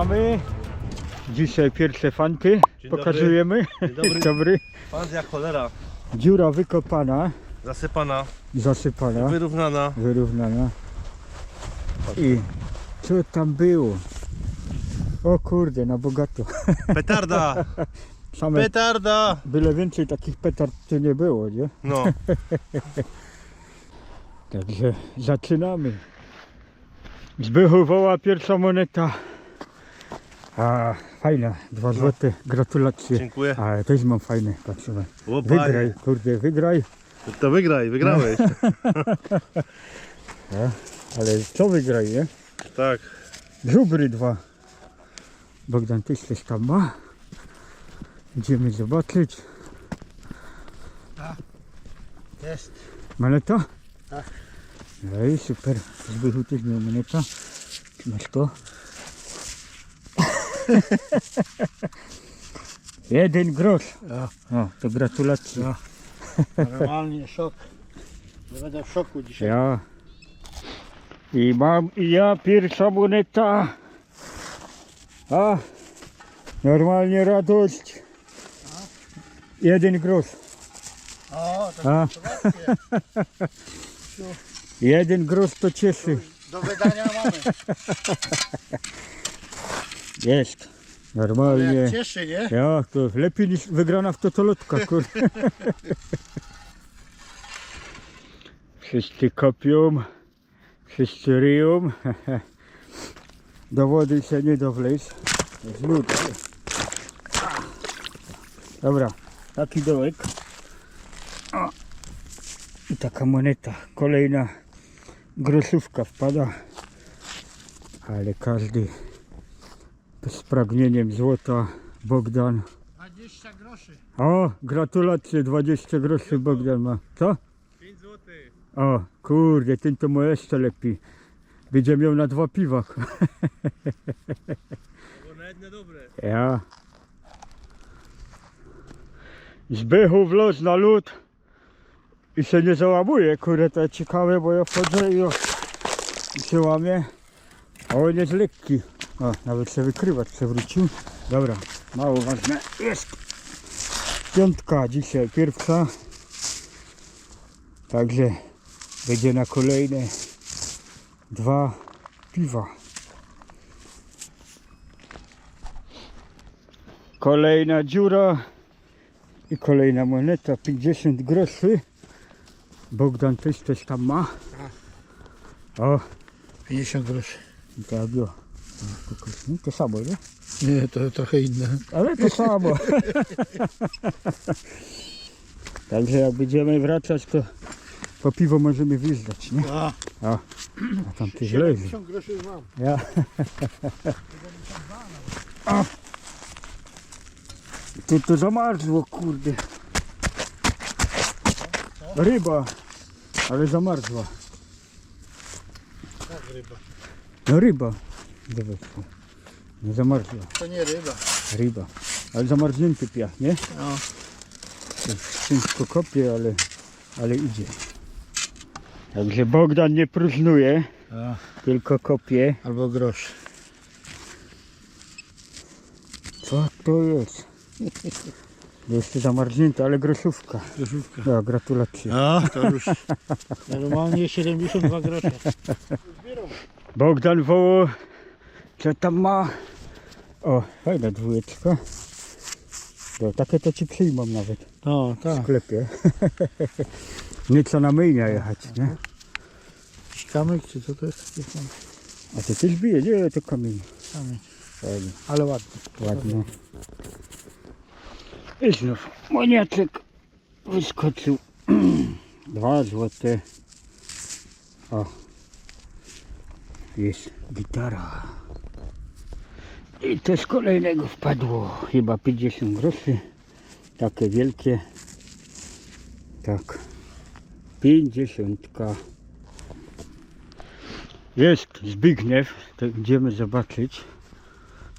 Witamy. Dzisiaj pierwsze fanty Dzień pokazujemy. Dzień dobry. dobry. Pan jak cholera. Dziura wykopana, Zasypana, zasypana, wyrównana. wyrównana. I co tam było? O kurde, na bogato. Petarda! Same Petarda! byle więcej takich petard tu nie było, nie? No, Także zaczynamy. Zbychu woła pierwsza moneta. A, fajna, dwa złote, gratulacje. dziękuję. Ale też mam fajne, patrzymy. O, Wygraj, kurde, wygraj. To wygraj, wygrałeś. Ale co wygraj, nie? Tak. Żubry dwa. Bogdan też coś tam ma. Idziemy zobaczyć. Jest. Moneta? Tak. No i super. Zbychu też miał moneta. Masz to? Jeden grosz. Ja. O, to gratulacje. Ja. Normalnie szok. Ja będę w szoku dzisiaj. Ja. I mam i ja pierwsza moneta. A, normalnie radość. Jeden grosz. O, to jeden grosz to cieszy. Do wydania mamy. Jest. Normalnie. Jak cieszy, nie? Ja, to lepiej niż wygrana w totolotka, kurde. Wszyscy kopią, wszyscy ryją. Do wody się nie dowleć. Jest lód. Dobra, taki dołek. O. I taka moneta. Kolejna groszówka wpada. Ale każdy z pragnieniem złota Bogdan. 20 groszy. O, gratulacje, 20 groszy Bogdan ma. Co? 5 złotych. O, kurde, ten to ma jeszcze lepiej. Będzie miał na dwa piwa. Bo na jedne dobre. Ja. Zbychu w los na lód i się nie załamuje, kurde, to ciekawe, bo ja wchodzę i, o, i się łamie, a on jest lekki. O, nawet się wykrywać przewrócił. Dobra, mało ważne. Jest! Piątka dzisiaj, pierwsza. Także będzie na kolejne dwa piwa. Kolejna dziura i kolejna moneta, 50 groszy. Bogdan też coś tam ma. O, 50 groszy. tak o. No, To, samo, nie? Nie, to trochę inne. Ale to samo. Także jak będziemy wracać, to po piwo możemy wjeżdżać, nie? A, A tam ty leży. 70 groszy już mam. Ja. Tu to zamarzło, kurde. Ryba, ale zamarzła. Tak, ryba. No ryba. Zobacz. Nie zamarzła. To nie ryba. Ryba. Ale zamarznięty piach, nie? No. Ciężko kopie, ale, ale idzie. Także Bogdan nie próżnuje, A, tylko kopie. albo grosz. Co to jest? Jeszcze zamarznięte, ale groszówka. Groszówka. Ja, gratulacje. A, to już. Normalnie 72 grosze. Bogdan woło, co tam ma? O, fajna dwójeczka. To, takie to ci przyjmą nawet No, w tak. sklepie. Nieco na myjnia jechać, nie? Kamyk, czy co to jest? A to też bije, nie? To kamień. Kamyk. Fajnie, Ale ładny. ładnie. I znów moniaczek wyskoczył. Dwa złote. O. Jest gitara. I z kolejnego wpadło. Chyba 50 groszy. Takie wielkie. Tak. 50. Jest Zbigniew. To idziemy zobaczyć.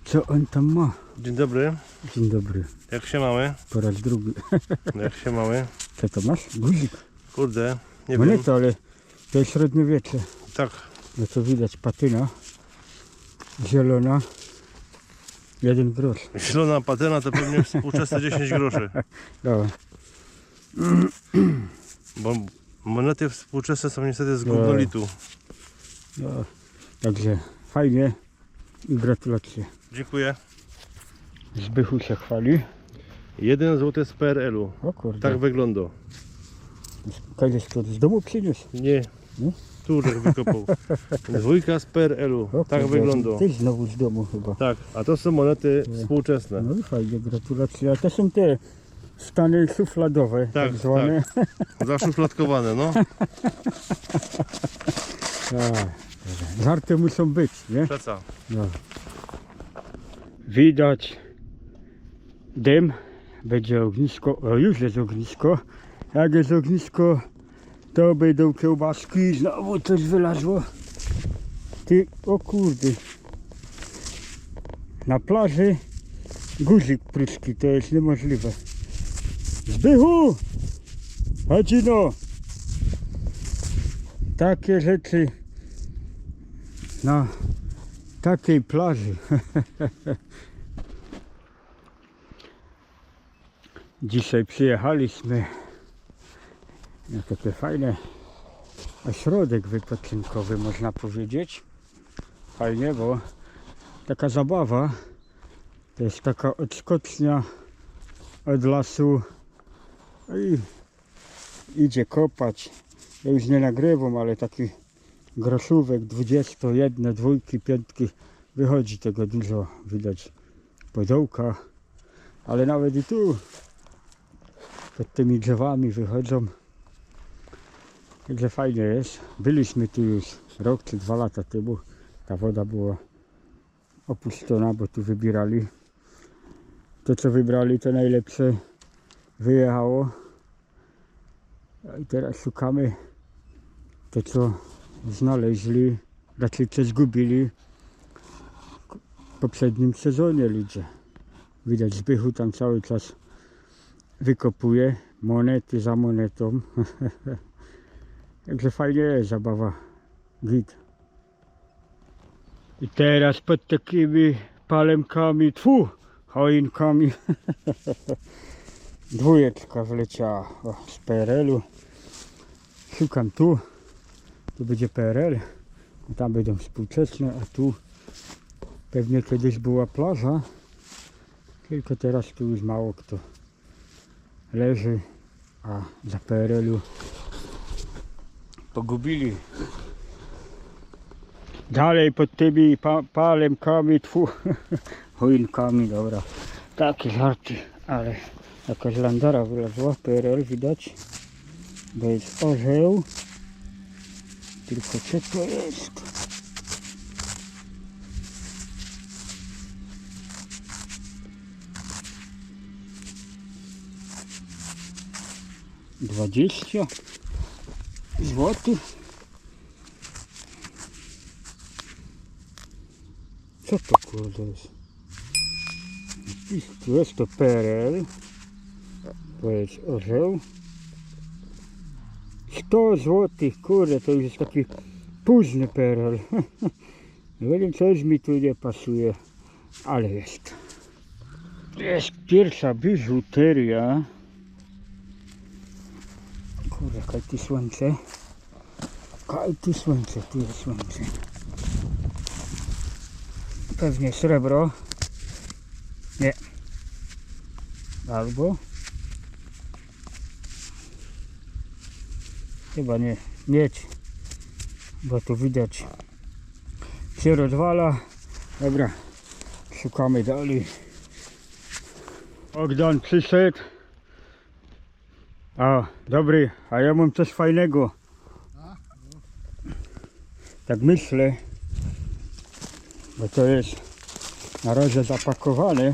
Co on tam ma? Dzień dobry. Dzień dobry. Jak się mamy? Po raz drugi. Jak się mamy? Co to masz? Guzik. Kurde, nie No wiem. nie to, ale to jest średniowiecze. Tak. No to widać patyna. Zielona. Jeden grosz. Zielona patyna to pewnie współczesne 10 groszy. No. Bo monety współczesne są niestety z górnolitu. No. Także fajnie i gratulacje. Dziękuję. Zbychu się chwali. 1 zł z PRL-u. O kurde. Tak wygląda. Kiedyś to z domu przyniósł. Nie. Nie? Turek wykopał. Dwójka z PRL-u. O Tak kurde, wygląda. Też znowu z domu chyba. Tak, a to są monety współczesne. No i fajnie, gratulacje. A to są te stany szufladowe, tak, Tak, zwane. Zaszufladkowane, no. Tak. Żarty muszą być, nie? Przeca. No. Widać dym, będzie ognisko, o już jest ognisko. Jak jest ognisko, to będą kiełbaski, znowu coś wylazło. Ty, o kurde. Na plaży guzik pruszki, to jest niemożliwe. Zbychu! Chodź no! Takie rzeczy na takiej plaży. Dzisiaj przyjechaliśmy na takie fajne ośrodek wypoczynkowy można powiedzieć. Fajnie, bo taka zabawa to jest taka odskocznia od lasu No i idzie kopać. Ja już nie nagrywam, ale taki groszówek 21, dwójki, piątki wychodzi tego dużo, widać po dołkach, ale nawet i tu pod tymi drzewami wychodzą. Także fajnie jest. Byliśmy tu już rok czy dwa lata temu. Ta woda była opuszczona, bo tu wybierali. To co wybrali to najlepsze wyjechało. I teraz szukamy to co znaleźli, raczej co zgubili w poprzednim sezonie ludzie. Widać Zbychu tam cały czas wykopuje monety za monetą. Także fajnie jest zabawa. Git. I teraz pod takimi palemkami, tfu, choinkami. Dwójeczka wleciała o, z PRL-u. Szukam tu. Tu będzie PRL, tam będą współczesne, a tu pewnie kiedyś była plaża, tylko teraz tu już mało kto leży, a za PRL-u pogubili. Dalej pod tymi pa palemkami, tfu, choinkami, dobra. Takie żarty, ale jakaś landara wylazła, PRL widać, bo jest orzeł. Tylko co to jest? Dwadzieścia złotych. Co to kurde jest? Jest to PRL. To jest orzeł. 100 złotych, kurde, to już jest taki późny PRL. Nie wiem, coś mi tu nie pasuje, ale jest. Jest pierwsza biżuteria. Kurde, kaj słońce. Kaj słońce, tu jest słońce. Pewnie srebro. Nie. Albo Chyba nie, miedź, bo tu widać się rozwala. Dobra, szukamy dalej. Bogdan przyszedł. A, dobry, a ja mam coś fajnego. Tak myślę, bo to jest na razie zapakowane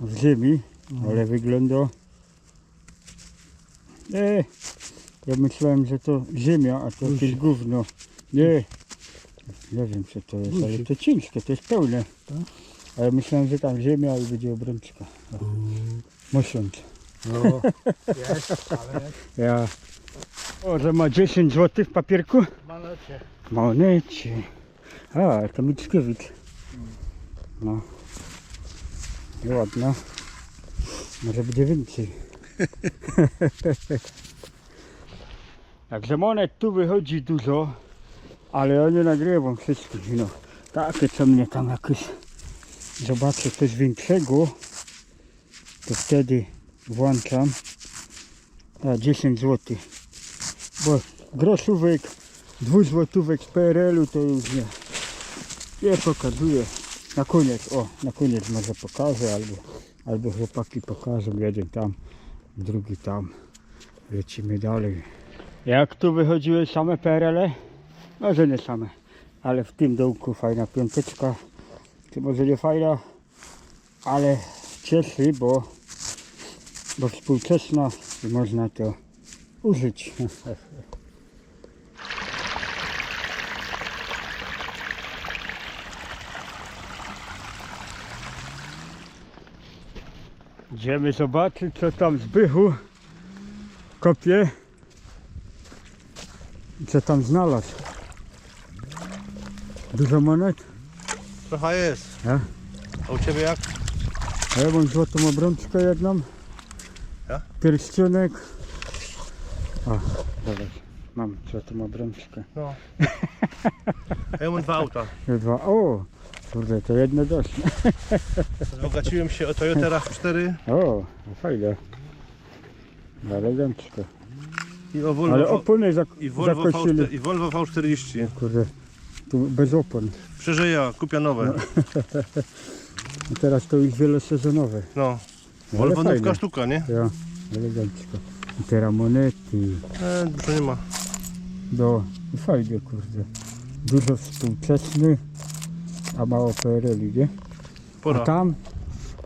w ziemi, ale wygląda... E, ja myślałem, że to ziemia, a to jakieś gówno. Nie. Nie wiem co to jest, ale to ciężkie, to jest pełne. Ale myślałem, że tam ziemia i będzie obrączka. Mosiąc. No, jest, ale. Ja. O, że ma 10 zł w papierku? Malecie. Monecie. A, to Mickiewicz. No. Ładna. Może będzie więcej. Także monet tu wychodzi dużo, ale ja nie nagrywam wszystkich, no. Takie co mnie tam jakieś zobaczę coś większego, to wtedy włączam na 10 zł. Bo groszówek, dwuzłotówek z PRL-u to już nie. Nie pokazuję. Na koniec, o, na koniec może pokażę, albo, albo chłopaki pokażą, jeden tam, drugi tam. Lecimy dalej. Jak tu wychodziły same PRL? Może nie same, ale w tym dołku fajna piąteczka. To może nie fajna, ale cieszy, bo, bo współczesna i można to użyć. Idziemy zobaczyć co tam Zbychu kopie i co tam znalazł. Dużo monet? Trochę jest. Ja? A u ciebie jak? A ja mam złotą obrączkę jedną. Pierścionek. O, dobra. Mam złotą obrączkę. No. A ja mam dwa auta. Dwa. O, kurde, to jedno dość. Wzbogaciłem się o Toyota RAV4 O, fajne. Elegancko. i o Volvo, Ale opony zak i Volvo, zakosili. V4, i Volvo V40. Kurde, tu bez opon. Przeżyja, kupia nowe. I teraz to już wielosezonowe. No. No, Volvo ale nówka fajne. sztuka, nie? Ja, elegancko. I teraz monety. E, dużo nie ma. No, i fajnie, kurde. Dużo współczesny, a mało PRL-i, nie? A Pora. tam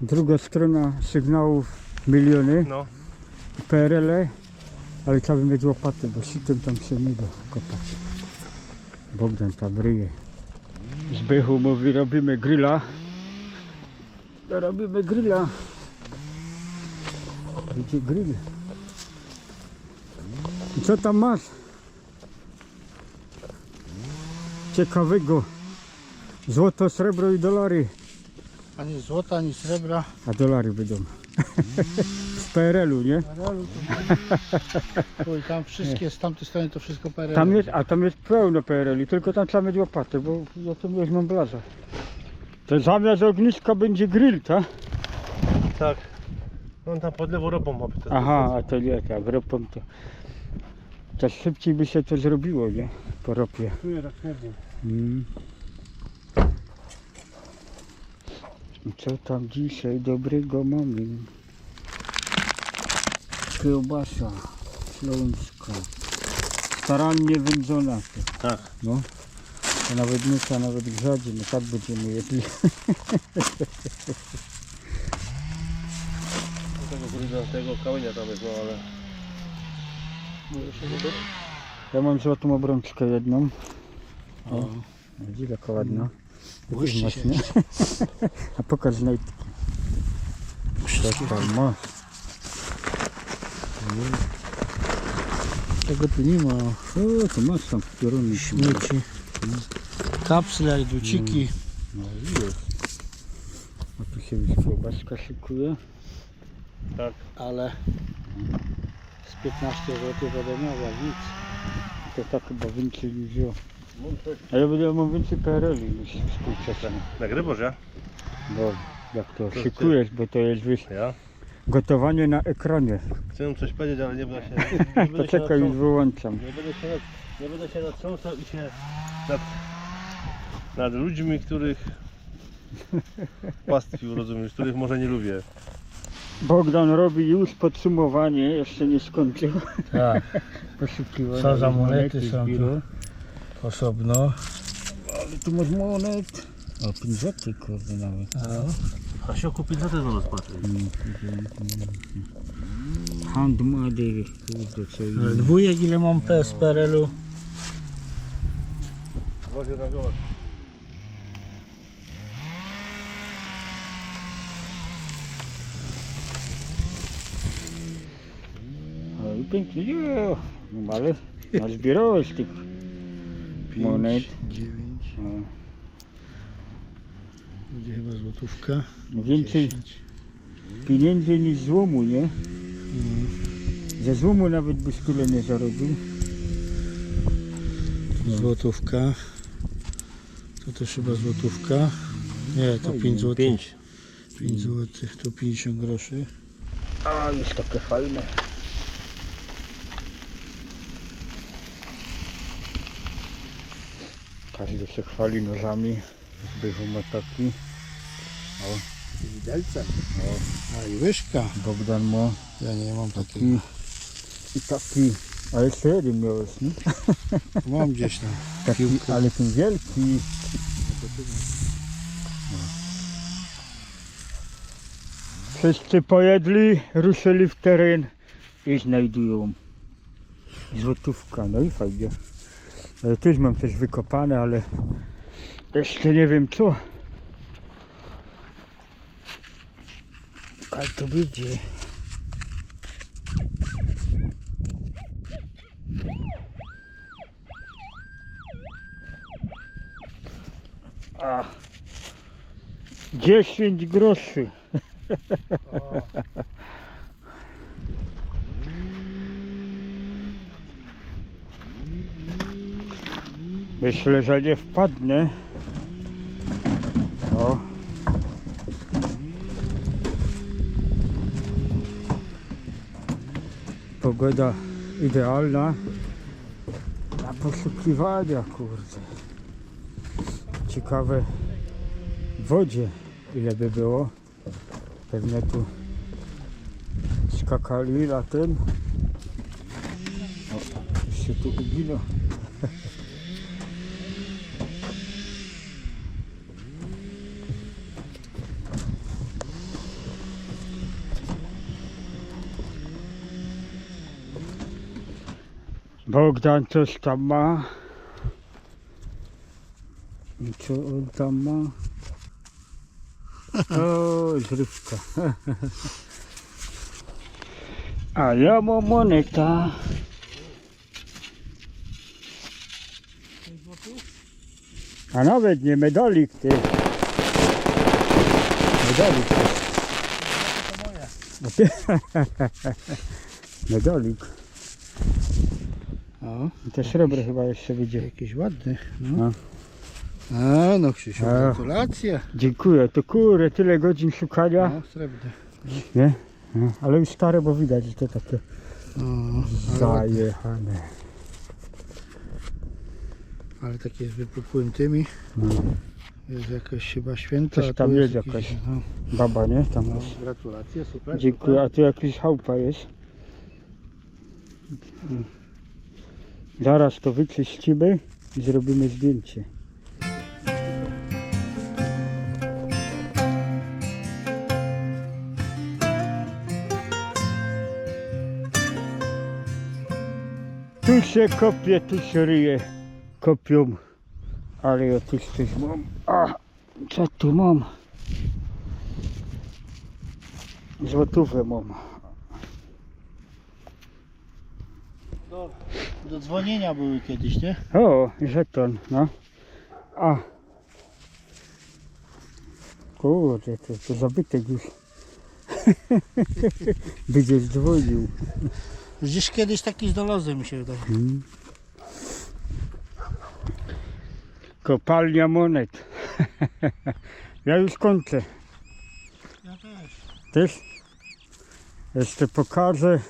druga strona sygnałów miliony, No. PRL, ale trzeba by mieć łopaty, bo sitem tam się nie da kopać. Bogdan tam ryje. Zbychu mówi, robimy grilla. To robimy grilla. Grill? I co tam masz? Ciekawego. Złoto, srebro i dolary. Ani złota, ani srebra. A dolary będą. Z PRL-u, nie? Oj, tam wszystkie, z tamtej strony to wszystko PRL. Tam jest, a tam jest pełno PRL-i, tylko tam trzeba mieć łopatę, bo ja to weźmę blaza. To zamiast ogniska będzie grill, tak? Tak. On tam pod lewą ropą ma. te- Aha, a to nie, tak, ropą to... To szybciej by się to zrobiło, nie? Po ropie. Tak. Mm. Co tam dzisiaj dobrego mamy? Kiełbasa śląska. Starannie wędzona. Tak. No. To nawet nie trzeba nawet grzać, no tak będziemy jedli. Gruda, tego kamienia tam jest, no ale... Ja mam złotą obrączkę jedną. O, widzisz jaka ładna. Błyszczy Masz, się. A pokaż znajdźki. Co tam masz? Tego tu nie ma. O, tu masz tam pioruny. Śmieci. Kapsle, duciki. No i jest. A tu się już kiełbaska szykuje. Tak. Ale z 15 zł będę miała nic. To tak chyba więcej niż wziął. A ja będę miał więcej PRL-i niż współczesne. Nagrywasz, ja? Bo jak to To szykujesz, bo to jest wiesz, Ja? gotowanie na ekranie. Chcę coś powiedzieć, ale nie będę się... Nie będę się Poczekaj, już natrząsał- wyłączam. Nie będę się, nad, nie będę się natrząsał i się nad, nad ludźmi, których pastwił, rozumiesz, których może nie lubię. Bogdan robi już podsumowanie, jeszcze nie skończył. Tak, Poszukiwania. Co za monety są tu? osobno. Ale tu masz monet. O, 5 zł kurde nawet. A się kupić za te znalazł patrzę. Handmady, kurde, co innego. Dwójek ile mam z PRL-u? Wozie na gołę. O, i pięknie, nie, no ale nazbierałeś tych monet. dziewięć. O. Będzie chyba złotówka. Więcej 10. pieniędzy niż złomu, nie? Mm. Ze złomu nawet byś tyle nie zarobił. Złotówka. To też chyba złotówka. Nie, to 5 zł. 5. 5 zł, to 50 groszy. A, jest takie fajne. Każdy się chwali nożami. Zbychu ma taki. Widelce. A i łyżka. Bogdan ma Ja nie mam takiego. taki. I taki. A jeszcze jeden miałeś, nie? Mam gdzieś tam. Taki, ale ten wielki. Wszyscy pojedli, ruszyli w teren i znajdują złotówka. No i fajnie. Ale też mam coś wykopane, ale jeszcze nie wiem co. Jak to będzie? A, 10 groszy. Myślę, że nie wpadnę. O. Pogoda idealna na poszukiwania, kurde. Ciekawe wodzie ile by było. Pewnie tu skakali latem. O, już się tu uginął. Bogdan coś tam ma. I co on tam ma? O, zrywka. A ja mam moneta. A nawet nie medalik ty. Medalik. No ty- Medalik. I te srebro chyba jeszcze wyjdzie. jakiś ładny. No. No. A, no Krzysiu, A. gratulacje. Dziękuję. To kurde, tyle godzin szukania. No, srebrne. Nie? No, ale już stare, bo widać, że to takie No, ale, zajechane. ale takie z wypukłymi. No. Jest jakaś chyba święta. Coś a tu tam jest jakaś. No, Baba, nie? Tam no, jest. gratulacje, super. Dziękuję. A tu jakaś chałupa jest. Zaraz to wyczyścimy i zrobimy zdjęcie. Tu się kopie, tu się ryje. Kopią. Ale ja tu coś mam. A, co tu mam? Złotówę mam. Do, do dzwonienia były kiedyś, nie? O, żeton, no. A. Kurde, to, to zabytek już. Będzie dzwonił. Gdzieś kiedyś taki z dolozem mi się wydaje. Hmm. Kopalnia monet. ja już kończę. Ja też. Też? Jeszcze pokażę,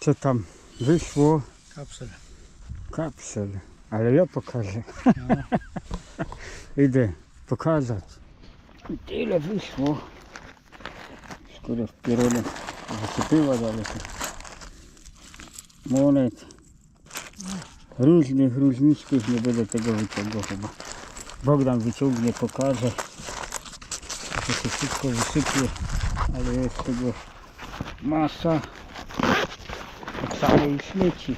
co tam wyszło. Kapsel. Kapsel. Ale ja pokażę. No. Idę pokazać. I Tyle wyszło. Szkoda w pierunę wysypyła daleko. Monet. Różnych, różniczków. Nie będę tego wyciągał chyba. Bogdan wyciągnie, pokaże. To się wszystko wysypie. Ale jest tego masa. I śmieci.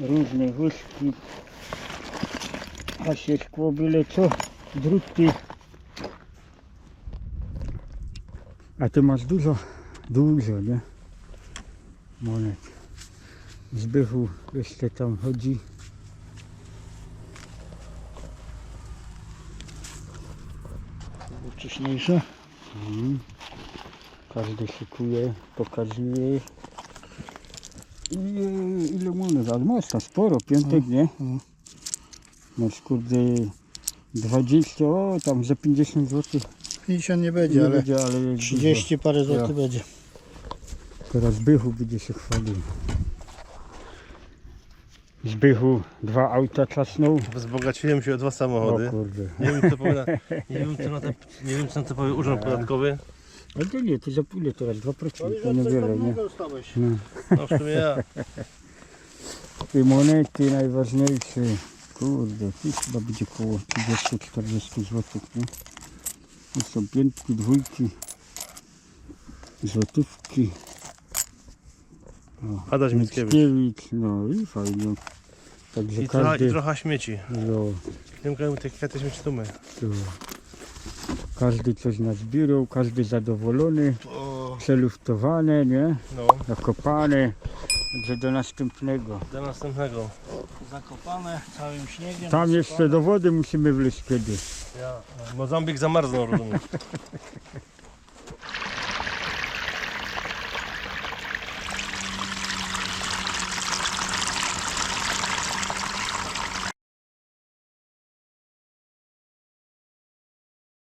Różne łyżki. A się szkło byle co. Druty. A ty masz dużo, dużo, nie? Monet. Zbychu jeszcze tam chodzi. wcześniejsze. Mhm. Każdy szykuje, pokazuje. I e, ile mówię, ale mocno, sporo, piątek, nie? no. Masz kurde 20, o tam za 50 zł 50 nie będzie, nie ale będzie, ale 30 parę złotych Ja. będzie. Teraz Zbychu będzie się chwalił. Zbychu dwa auta czasnął. Wzbogaciłem się o dwa O samochody. kurde. Nie wiem co powie, na, nie wiem co na te, nie wiem co na to powie urząd podatkowy. Ale to nie, to za ile teraz? 2% to niewiele, nie? No. No w sumie ja. I monety najważniejsze. Kurde, tu chyba będzie koło 30-40 zł, nie? Tu są piętki, dwójki, złotówki. O, Adaś Mickiewicz. No i fajnie. Także I trochę, i każdy, trochę śmieci. no, Wiem, jak te kwiaty śmieci tumy. to, każdy coś nazbierał, każdy zadowolony, przeluftowane, nie? No, Zakopane. Także do następnego. do następnego. Zakopane całym śniegiem. Tam jeszcze do wody musimy wleźć kiedyś. Ja, Mozambik zamarznął, rozumiem.